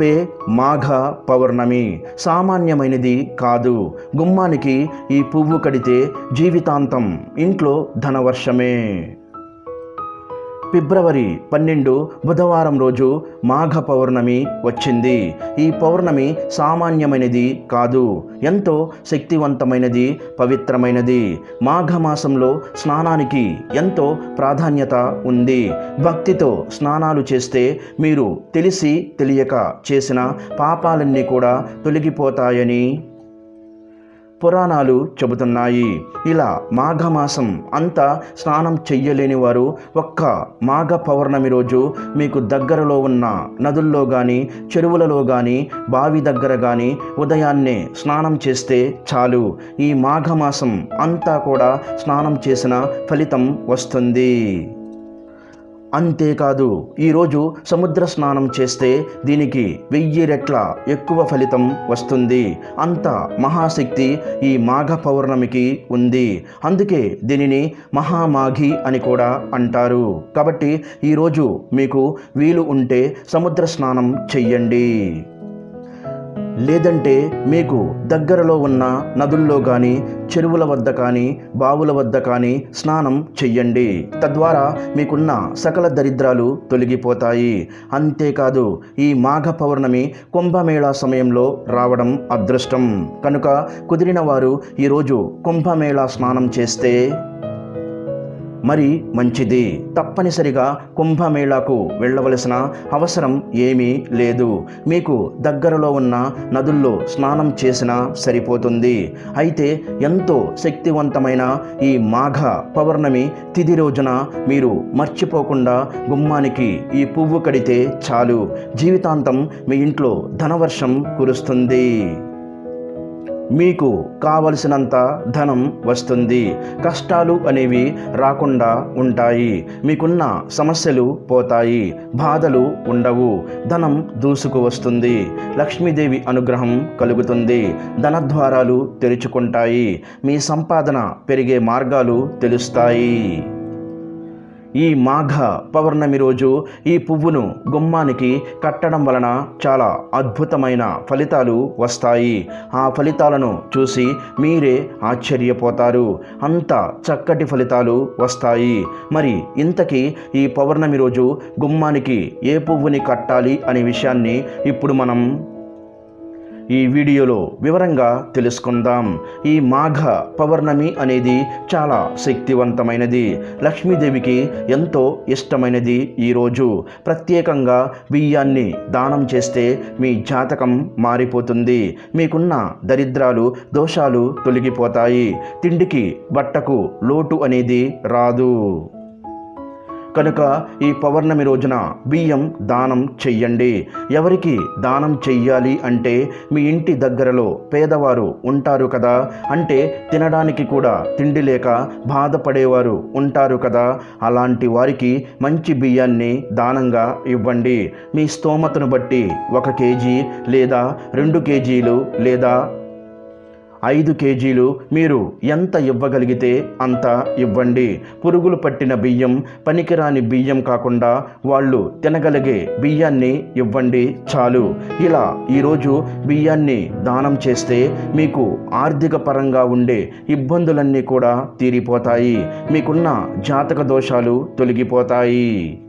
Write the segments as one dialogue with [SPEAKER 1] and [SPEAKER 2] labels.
[SPEAKER 1] రేపే మాఘ పౌర్ణమి సామాన్యమైనది కాదు. గుమ్మానికి ఈ పువ్వు కడితే జీవితాంతం ఇంట్లో ధనవర్షమే. ఫిబ్రవరి పన్నెండు బుధవారం రోజు మాఘ పౌర్ణమి వచ్చింది. ఈ పౌర్ణమి సామాన్యమైనది కాదు ఎంతో శక్తివంతమైనది పవిత్రమైనది. మాఘమాసంలో స్నానానికి ఎంతో ప్రాధాన్యత ఉంది. భక్తితో స్నానాలు చేస్తే మీరు తెలిసి తెలియక చేసిన పాపాలన్నీ కూడా తొలగిపోతాయని పురాణాలు చెబుతున్నాయి. ఇలా మాఘమాసం అంతా స్నానం చెయ్యలేని వారు ఒక్క మాఘ పౌర్ణమి రోజు మీకు దగ్గరలో ఉన్న నదుల్లో కానీ చెరువులలో కానీ బావి దగ్గర కానీ ఉదయాన్నే స్నానం చేస్తే చాలు. ఈ మాఘమాసం అంతా కూడా స్నానం చేసిన ఫలితం వస్తుంది. అంతేకాదు ఈరోజు సముద్ర స్నానం చేస్తే దీనికి వెయ్యి రెట్ల ఎక్కువ ఫలితం వస్తుంది. అంత మహాశక్తి ఈ మాఘ పౌర్ణమికి ఉంది. అందుకే దీనిని మహామాఘి అని కూడా అంటారు. కాబట్టి ఈరోజు మీకు వీలు ఉంటే సముద్ర స్నానం చెయ్యండి. లేదంటే మీకు దగ్గరలో ఉన్న నదుల్లో కానీ చెరువుల వద్ద కానీ బావుల వద్ద కానీ స్నానం చెయ్యండి. తద్వారా మీకున్న సకల దరిద్రాలు తొలగిపోతాయి. అంతేకాదు ఈ మాఘ పౌర్ణమి కుంభమేళా సమయంలో రావడం అదృష్టం. కనుక కుదిరిన వారు ఈరోజు కుంభమేళా స్నానం చేస్తే మరి మంచిది. తప్పనిసరిగా కుంభమేళాకు వెళ్ళవలసిన అవసరం ఏమీ లేదు. మీకు దగ్గరలో ఉన్న నదుల్లో స్నానం చేసినా సరిపోతుంది. అయితే ఎంతో శక్తివంతమైన ఈ మాఘ పౌర్ణమి తిది రోజున మీరు మర్చిపోకుండా గుమ్మానికి ఈ పువ్వు కడితే చాలు. జీవితాంతం మీ ఇంట్లో ధనవర్షం కురుస్తుంది. మీకు కావలసినంత ధనం వస్తుంది. కష్టాలు అనేవి రాకుండా ఉంటాయి. మీకున్న సమస్యలు పోతాయి. బాధలు ఉండవు. ధనం దూసుకు వస్తుంది. లక్ష్మీదేవి అనుగ్రహం కలుగుతుంది. ధనద్వారాలు తెరుచుకుంటాయి. మీ సంపాదన పెరిగే మార్గాలు తెలుస్తాయి. ఈ మాఘ పౌర్ణమి రోజు ఈ పువ్వును గుమ్మానికి కట్టడం వలన చాలా అద్భుతమైన ఫలితాలు వస్తాయి. ఆ ఫలితాలను చూసి మీరే ఆశ్చర్యపోతారు. అంత చక్కటి ఫలితాలు వస్తాయి. మరి ఇంతకీ ఈ పౌర్ణమి రోజు గుమ్మానికి ఏ పువ్వుని కట్టాలి అనే విషయాన్ని ఇప్పుడు మనం ఈ వీడియోలో వివరంగా తెలుసుకుందాం. ఈ మాఘ పౌర్ణమి అనేది చాలా శక్తివంతమైనది. లక్ష్మీదేవికి ఎంతో ఇష్టమైనది ఈరోజు ప్రత్యేకంగా బియ్యాన్ని దానం చేస్తే మీ జాతకం మారిపోతుంది. మీకున్న దరిద్రాలు దోషాలు తొలగిపోతాయి. తిండికి బట్టకు లోటు అనేది రాదు. కనుక ఈ పౌర్ణమి రోజున బియ్యం దానం చెయ్యండి. ఎవరికి దానం చెయ్యాలి అంటే మీ ఇంటి దగ్గరలో పేదవారు ఉంటారు కదా? అంటే తినడానికి కూడా తిండి లేక బాధపడేవారు ఉంటారు కదా? అలాంటి వారికి మంచి బియ్యాన్ని దానంగా ఇవ్వండి. మీ స్తోమతను బట్టి ఒక కేజీ లేదా రెండు కేజీలు లేదా ఐదు కేజీలు మీరు ఎంత ఇవ్వగలిగితే అంత ఇవ్వండి. పురుగులు పట్టిన బియ్యం పనికిరాని బియ్యం కాకుండా వాళ్ళు తినగలిగే బియ్యాన్ని ఇవ్వండి చాలు. ఇలా ఈరోజు బియ్యాన్ని దానం చేస్తే మీకు ఆర్థిక పరంగా ఉండే ఇబ్బందులన్నీ కూడా తీరిపోతాయి. మీకున్న జాతక దోషాలు తొలగిపోతాయి.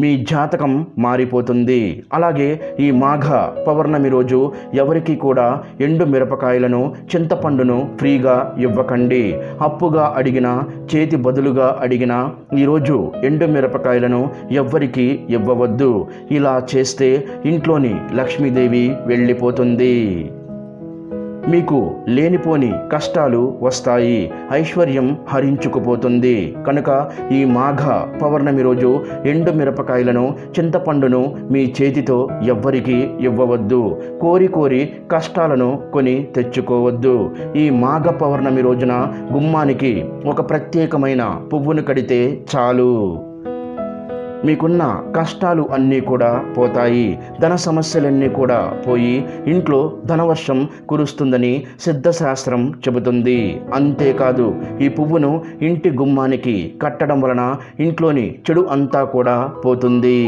[SPEAKER 1] మీ జాతకం మారిపోతుంది. అలాగే ఈ మాఘ పౌర్ణమి రోజు ఎవరికి కూడా ఎండు మిరపకాయలను చింతపండును ఫ్రీగా ఇవ్వకండి. అప్పుగా అడిగిన చేతి బదులుగా అడిగిన ఈరోజు ఎండు మిరపకాయలను ఎవ్వరికి ఇవ్వవద్దు. ఇలా చేస్తే ఇంట్లోని లక్ష్మీదేవి వెళ్ళిపోతుంది. మీకు లేనిపోని కష్టాలు వస్తాయి. ఐశ్వర్యం హరించుకుపోతుంది. కనుక ఈ మాఘ పౌర్ణమి రోజు ఎండు మిరపకాయలను చింతపండును మీ చేతితో ఎవ్వరికీ ఇవ్వవద్దు. కోరి కోరి కష్టాలను కొని తెచ్చుకోవద్దు. ఈ మాఘ పౌర్ణమి రోజున గుమ్మానికి ఒక ప్రత్యేకమైన పువ్వును కడితే చాలు. మీకున్న కష్టాలు అన్నీ కూడా పోతాయి ధన సమస్యలన్నీ కూడా పోయి ఇంట్లో ధనవర్షం కురుస్తుందని సిద్ధశాస్త్రం చెబుతుంది. అంతేకాదు ఈ పువ్వును ఇంటి గుమ్మానికి కట్టడం వలన ఇంట్లోని చెడు అంతా కూడా పోతుంది.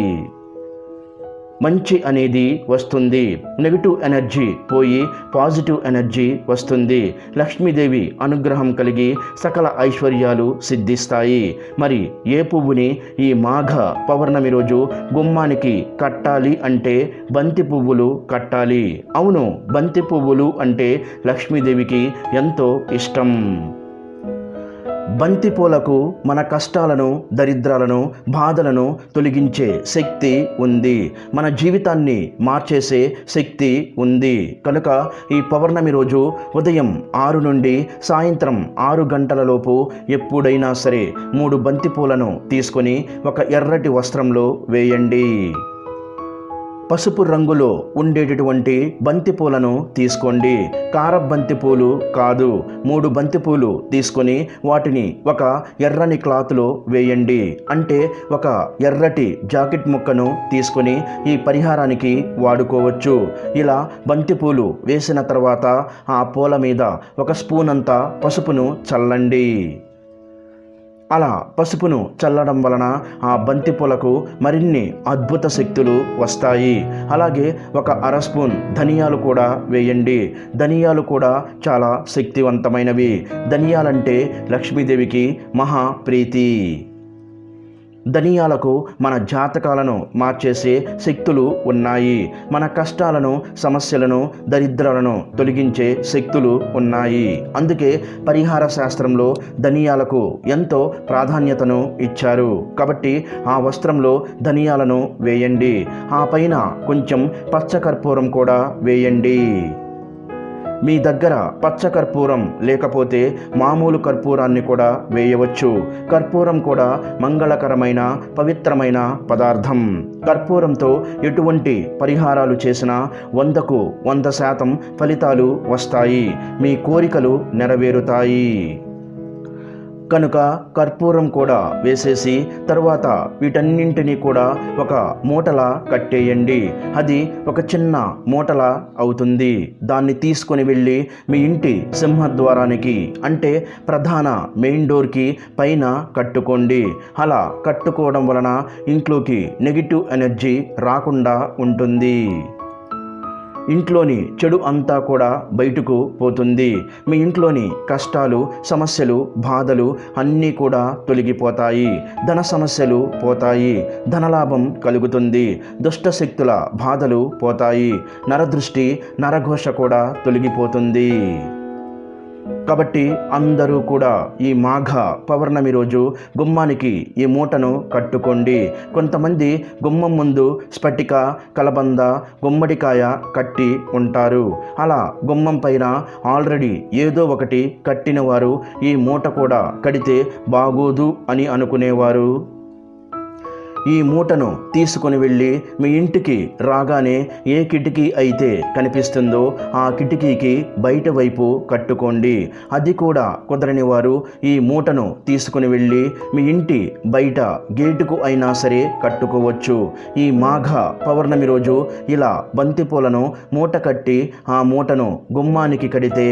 [SPEAKER 1] మంచి అనేది వస్తుంది. నెగిటివ్ ఎనర్జీ పోయి పాజిటివ్ ఎనర్జీ వస్తుంది. లక్ష్మీదేవి అనుగ్రహం కలిగి సకల ఐశ్వర్యాలు సిద్ధిస్తాయి. మరి ఏ పువ్వుని ఈ మాఘ పౌర్ణమి రోజు గుమ్మానికి కట్టాలి అంటే బంతి పువ్వులు కట్టాలి? అవును బంతి పువ్వులు అంటే లక్ష్మీదేవికి ఎంతో ఇష్టం. బంతిపూలకు మన కష్టాలను దరిద్రాలను బాధలను తొలగించే శక్తి ఉంది. మన జీవితాన్ని మార్చేసే శక్తి ఉంది. కనుక ఈ పౌర్ణమి రోజు ఉదయం ఆరు నుండి సాయంత్రం ఆరు గంటలలోపు ఎప్పుడైనా సరే మూడు బంతిపూలను తీసుకొని ఒక ఎర్రటి వస్త్రంలో వేయండి. పసుపు రంగులో ఉండేటటువంటి బంతిపూలను తీసుకోండి. కార బంతిపూలు కాదు. మూడు బంతిపూలు తీసుకొని వాటిని ఒక ఎర్రని క్లాత్లో వేయండి. అంటే ఒక ఎర్రటి జాకెట్ ముక్కను తీసుకొని ఈ పరిహారానికి వాడుకోవచ్చు. ఇలా బంతిపూలు వేసిన తర్వాత ఆ పూల మీద ఒక స్పూన్ అంతా పసుపును చల్లండి. అలా పసుపును చల్లడం వలన ఆ బంతిపూలకు మరిన్ని అద్భుత శక్తులు వస్తాయి. అలాగే ఒక అర స్పూన్ ధనియాలు కూడా వేయండి. ధనియాలు కూడా చాలా శక్తివంతమైనవి. ధనియాలంటే లక్ష్మీదేవికి మహా ప్రీతి. ధనియాలకు మన జాతకాలను మార్చేసే శక్తులు ఉన్నాయి. మన కష్టాలను సమస్యలను దరిద్రాలను తొలగించే శక్తులు ఉన్నాయి. అందుకే పరిహార శాస్త్రంలో ధనియాలకు ఎంతో ప్రాధాన్యతను ఇచ్చారు. కాబట్టి ఆ వస్త్రంలో ధనియాలను వేయండి. ఆ పైన కొంచెం పచ్చకర్పూరం కూడా వేయండి. మీ దగ్గర పచ్చ కర్పూరం లేకపోతే మామూలు కర్పూరాన్ని కూడా వేయవచ్చు. కర్పూరం కూడా మంగళకరమైన పవిత్రమైన పదార్థం. కర్పూరంతో ఎటువంటి పరిహారాలు చేసినా వందకు వంద శాతం ఫలితాలు వస్తాయి. మీ కోరికలు నెరవేరుతాయి. కనుక కర్పూరం కూడా వేసేసి తర్వాత వీటన్నింటినీ కూడా ఒక మూటలా కట్టేయండి. అది ఒక చిన్న మూటలా అవుతుంది. దాన్ని తీసుకొని వెళ్ళి మీ ఇంటి సింహద్వారానికి అంటే ప్రధాన మెయిన్ డోర్కి పైన కట్టుకోండి. అలా కట్టుకోవడం వలన ఇంట్లోకి నెగిటివ్ ఎనర్జీ రాకుండా ఉంటుంది. ఇంట్లోని చెడు అంతా కూడా బయటకు పోతుంది. మీ ఇంట్లోని కష్టాలు సమస్యలు బాధలు అన్నీ కూడా తొలగిపోతాయి. ధన సమస్యలు పోతాయి. ధనలాభం కలుగుతుంది. దుష్ట శక్తుల బాధలు పోతాయి. నరదృష్టి నరఘోష కూడా తొలగిపోతుంది. కాబట్టి అందరూ కూడా ఈ మాఘ పౌర్ణమి రోజు గుమ్మానికి ఈ మూటను కట్టుకోండి. కొంతమంది గుమ్మం ముందు స్ఫటిక కలబంద గుమ్మడికాయ కట్టి ఉంటారు. అలా గుమ్మం పైన ఆల్రెడీ ఏదో ఒకటి కట్టిన వారు ఈ మూట కూడా కడితే బాగోదు అని అనుకునేవారు. ఈ మూటను తీసుకొని వెళ్ళి మీ ఇంటికి రాగానే ఏ కిటికీ అయితే కనిపిస్తుందో ఆ కిటికీకి బయట వైపు కట్టుకోండి. అది కూడా కుదరని వారు ఈ మూటను తీసుకుని వెళ్ళి మీ ఇంటి బయట గేటుకు అయినా సరే కట్టుకోవచ్చు. ఈ మాఘ పౌర్ణమి రోజు ఇలా బంతిపూలను మూట కట్టి ఆ మూటను గుమ్మానికి కడితే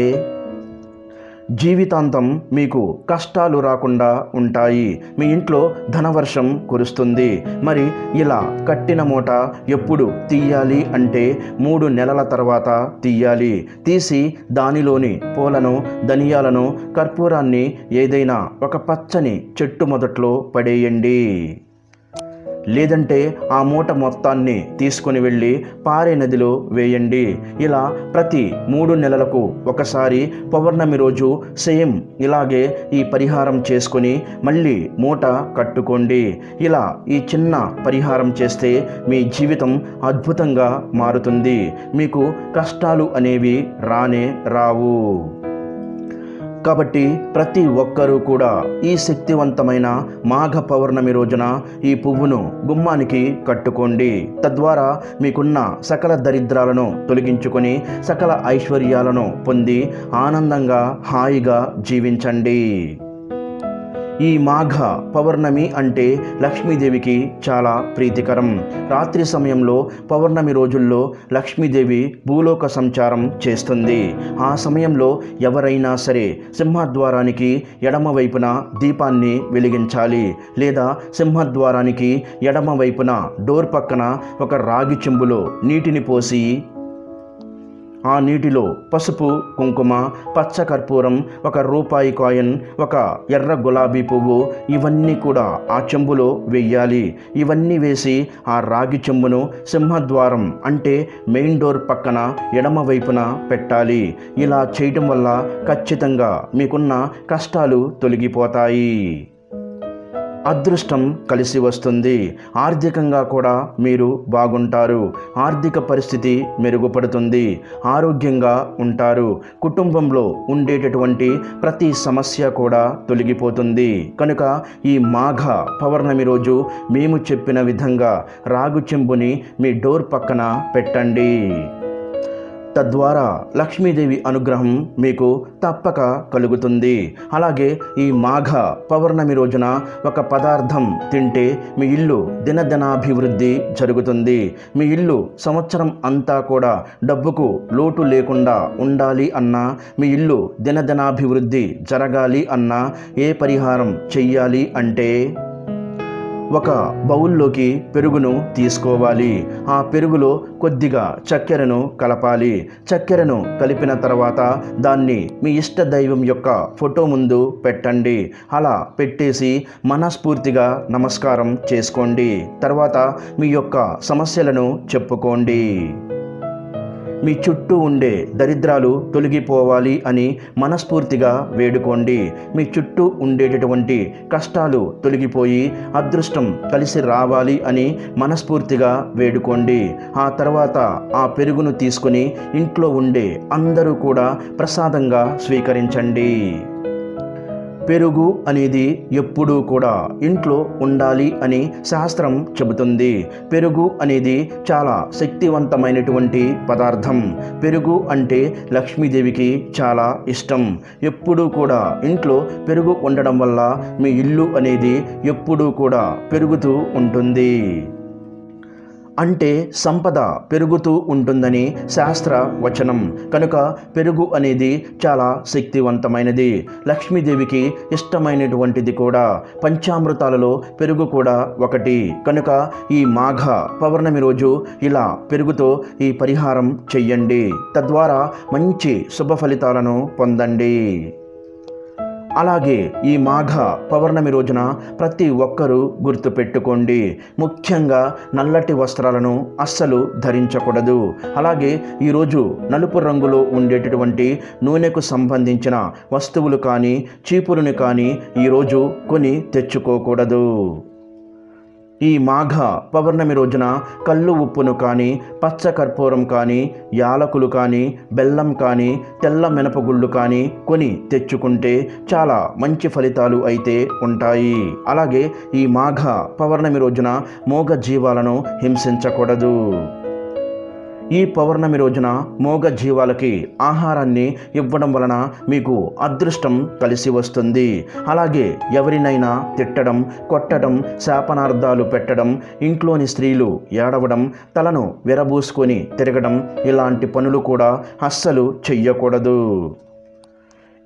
[SPEAKER 1] జీవితాంతం మీకు కష్టాలు రాకుండా ఉంటాయి. మీ ఇంట్లో ధనవర్షం కురుస్తుంది. మరి ఇలా కట్టిన మూట ఎప్పుడు తీయాలి అంటే మూడు నెలల తర్వాత తీయాలి. తీసి దానిలోని పూలను ధనియాలను కర్పూరాన్ని ఏదైనా ఒక పచ్చని చెట్టు మొదట్లో పడేయండి. లేదంటే ఆ మూట మొత్తాన్ని తీసుకొని వెళ్ళి పారే నదిలో వేయండి. ఇలా ప్రతి మూడు నెలలకు ఒకసారి పౌర్ణమి రోజు సేమ్ ఇలాగే ఈ పరిహారం చేసుకొని మళ్ళీ మూట కట్టుకోండి. ఇలా ఈ చిన్న పరిహారం చేస్తే మీ జీవితం అద్భుతంగా మారుతుంది. మీకు కష్టాలు అనేవి రానే రావు. కాబట్టి ప్రతి ఒక్కరూ కూడా ఈ శక్తివంతమైన మాఘ పౌర్ణమి రోజున ఈ పువ్వును గుమ్మానికి కట్టుకోండి. తద్వారా మీకున్న సకల దరిద్రాలను తొలగించుకొని సకల ఐశ్వర్యాలను పొంది ఆనందంగా హాయిగా జీవించండి. ఈ మాఘ పౌర్ణమి అంటే లక్ష్మీదేవికి చాలా ప్రీతికరం. రాత్రి సమయంలో పౌర్ణమి రోజుల్లో లక్ష్మీదేవి భూలోక సంచారం చేస్తుంది. ఆ సమయంలో ఎవరైనా సరే సింహద్వారానికి ఎడమ వైపున దీపాన్ని వెలిగించాలి లేదా సింహద్వారానికి ఎడమ వైపున డోర్ పక్కన ఒక రాగి చెంబులో నీటిని పోసి ఆ నీటిలో పసుపు కుంకుమ పచ్చ కర్పూరం ఒక రూపాయి కాయిన్ ఒక ఎర్ర గులాబీ పువ్వు ఇవన్నీ కూడా ఆ చెంబులో వెయ్యాలి ఇవన్నీ వేసి ఆ రాగి చెంబును సింహద్వారం అంటే మెయిన్ డోర్ పక్కన ఎడమ వైపున పెట్టాలి. ఇలా చేయటం వల్ల ఖచ్చితంగా మీకున్న కష్టాలు తొలగిపోతాయి. అదృష్టం కలిసి వస్తుంది. ఆర్థికంగా కూడా మీరు బాగుంటారు. ఆర్థిక పరిస్థితి మెరుగుపడుతుంది. ఆరోగ్యంగా ఉంటారు. కుటుంబంలో ఉండేటటువంటి ప్రతి సమస్య కూడా తొలగిపోతుంది. కనుక ఈ మాఘ పౌర్ణమి రోజు మేము చెప్పిన విధంగా రాగు చెంబుని మీ డోర్ పక్కన పెట్టండి. తద్వారా లక్ష్మీదేవి అనుగ్రహం మీకు తప్పక కలుగుతుంది. అలాగే ఈ మాఘ పౌర్ణమి రోజున ఒక పదార్థం తింటే మీ ఇల్లు దినదినాభివృద్ధి జరుగుతుంది. మీ ఇల్లు సంవత్సరం అంతా కూడా డబ్బుకు లోటు లేకుండా ఉండాలి అన్నా మీ ఇల్లు దినదినాభివృద్ధి జరగాలి అన్నా ఏ పరిహారం చెయ్యాలి అంటే ఒక బౌల్లోకి పెరుగును తీసుకోవాలి. ఆ పెరుగులో కొద్దిగా చక్కెరను కలపాలి. చక్కెరను కలిపిన తర్వాత దాన్ని మీ ఇష్ట దైవం యొక్క ఫోటో ముందు పెట్టండి. అలా పెట్టేసి మనస్ఫూర్తిగా నమస్కారం చేసుకోండి. తర్వాత మీ యొక్క సమస్యలను చెప్పుకోండి. మీ చుట్టూ ఉండే దరిద్రాలు తొలగిపోవాలి అని మనస్ఫూర్తిగా వేడుకోండి. మీ చుట్టూ ఉండేటటువంటి కష్టాలు తొలగిపోయి అదృష్టం కలిసి రావాలి అని మనస్ఫూర్తిగా వేడుకోండి. ఆ తర్వాత ఆ పెరుగును తీసుకొని ఇంట్లో ఉండే అందరూ కూడా ప్రసాదంగా స్వీకరించండి. పెరుగు అనేది ఎప్పుడూ కూడా ఇంట్లో ఉండాలి అని శాస్త్రం చెబుతుంది. పెరుగు అనేది చాలా శక్తివంతమైనటువంటి పదార్థం. పెరుగు అంటే లక్ష్మీదేవికి చాలా ఇష్టం. ఎప్పుడూ కూడా ఇంట్లో పెరుగు ఉండడం వల్ల మీ ఇల్లు అనేది ఎప్పుడూ కూడా పెరుగుతూ ఉంటుంది. అంటే సంపద పెరుగుతూ ఉంటుందని శాస్త్ర వచనం. కనుక పెరుగు అనేది చాలా శక్తివంతమైనది. లక్ష్మీదేవికి ఇష్టమైనటువంటిది కూడా. పంచామృతాలలో పెరుగు కూడా ఒకటి. కనుక ఈ మాఘ పౌర్ణమి రోజు ఇలా పెరుగుతో ఈ పరిహారం చెయ్యండి. తద్వారా మంచి శుభ ఫలితాలను పొందండి. అలాగే ఈ మాఘ పౌర్ణమి రోజున ప్రతి ఒక్కరూ గుర్తుపెట్టుకోండి. ముఖ్యంగా నల్లటి వస్త్రాలను అస్సలు ధరించకూడదు. అలాగే ఈరోజు నలుపు రంగులో ఉండేటటువంటి నూనెకు సంబంధించిన వస్తువులు కానీ చీపురుని కానీ ఈరోజు కొని తెచ్చుకోకూడదు. ఈ మాఘ పౌర్ణమి రోజున కళ్ళు ఉప్పును కానీ పచ్చ కర్పూరం కానీ యాలకులు కానీ బెల్లం కానీ తెల్ల మినపగుళ్ళు కానీ కొని తెచ్చుకుంటే చాలా మంచి ఫలితాలు అయితే ఉంటాయి. అలాగే ఈ మాఘ పౌర్ణమి రోజున మోగ జీవాలను హింసించకూడదు. ఈ పౌర్ణమి రోజున మోగ జీవాలకి ఆహారాన్ని ఇవ్వడం వలన మీకు అదృష్టం కలిసి వస్తుంది. అలాగే ఎవరినైనా తిట్టడం కొట్టడం శాపనార్థాలు పెట్టడం ఇంట్లోని స్త్రీలు ఏడవడం తలను విరబూసుకొని తిరగడం ఇలాంటి పనులు కూడా అస్సలు చెయ్యకూడదు.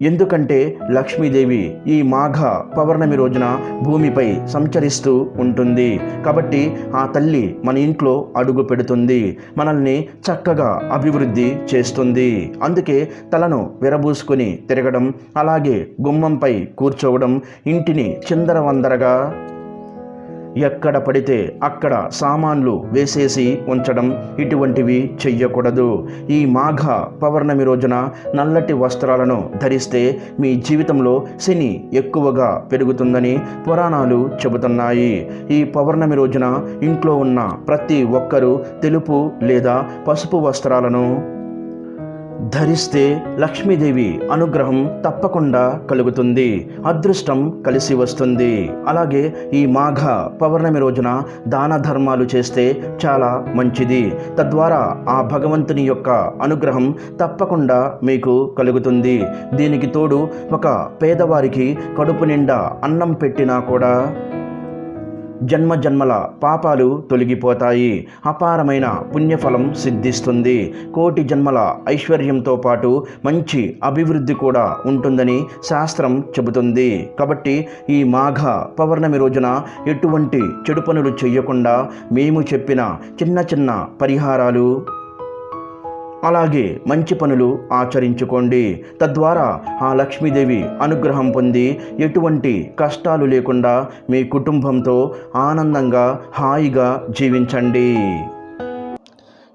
[SPEAKER 1] ఎందుకంటే లక్ష్మీదేవి ఈ మాఘ పౌర్ణమి రోజున భూమిపై సంచరిస్తూ ఉంటుంది. కాబట్టి ఆ తల్లి మన ఇంట్లో అడుగు పెడుతుంది. మనల్ని చక్కగా అభివృద్ధి చేస్తుంది. అందుకే తలను విరబూసుకొని తిరగడం అలాగే గుమ్మంపై కూర్చోవడం ఇంటిని చిందరవందరగా ఎక్కడ పడితే అక్కడ సామాన్లు వేసేసి ఉంచడం ఇటువంటివి చెయ్యకూడదు. ఈ మాఘ పౌర్ణమి రోజున నల్లటి వస్త్రాలను ధరిస్తే మీ జీవితంలో శని ఎక్కువగా పెరుగుతుందని పురాణాలు చెబుతున్నాయి. ఈ పౌర్ణమి రోజున ఇంట్లో ఉన్న ప్రతి ఒక్కరూ తెలుపు లేదా పసుపు వస్త్రాలను ధరిస్తే లక్ష్మీదేవి అనుగ్రహం తప్పకుండా కలుగుతుంది అదృష్టం కలిసి వస్తుంది. అలాగే ఈ మాఘ పౌర్ణమి రోజున దాన ధర్మాలు చేస్తే చాలా మంచిది. తద్వారా ఆ భగవంతుని యొక్క అనుగ్రహం తప్పకుండా మీకు కలుగుతుంది. దీనికి తోడు ఒక పేదవారికి కడుపు నిండా అన్నం పెట్టినా కూడా జన్మ జన్మల పాపాలు తొలగిపోతాయి. అపారమైన పుణ్యఫలం సిద్ధిస్తుంది. కోటి జన్మల ఐశ్వర్యంతో పాటు మంచి అభివృద్ధి కూడా ఉంటుందని శాస్త్రం చెబుతుంది. కాబట్టి ఈ మాఘ పౌర్ణమి రోజున ఎటువంటి చెడు పనులు చేయకుండా మేము చెప్పిన చిన్న చిన్న పరిహారాలు అలాగే మంచి పనులు ఆచరించుకోండి. తద్వారా ఆ లక్ష్మీదేవి అనుగ్రహం పొంది ఎటువంటి కష్టాలు లేకుండా మీ కుటుంబంతో ఆనందంగా హాయిగా జీవించండి.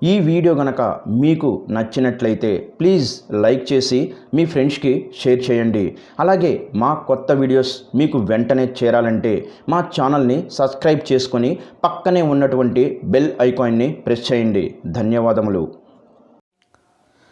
[SPEAKER 1] ఈ వీడియో గనక మీకు నచ్చినట్లయితే ప్లీజ్ లైక్ చేసి మీ ఫ్రెండ్స్కి షేర్ చేయండి. అలాగే మా కొత్త వీడియోస్ మీకు వెంటనే చేరాలంటే మా ఛానల్ని సబ్స్క్రైబ్ చేసుకొని పక్కనే ఉన్నటువంటి బెల్ ఐకాన్ని ప్రెస్ చేయండి. ధన్యవాదములు.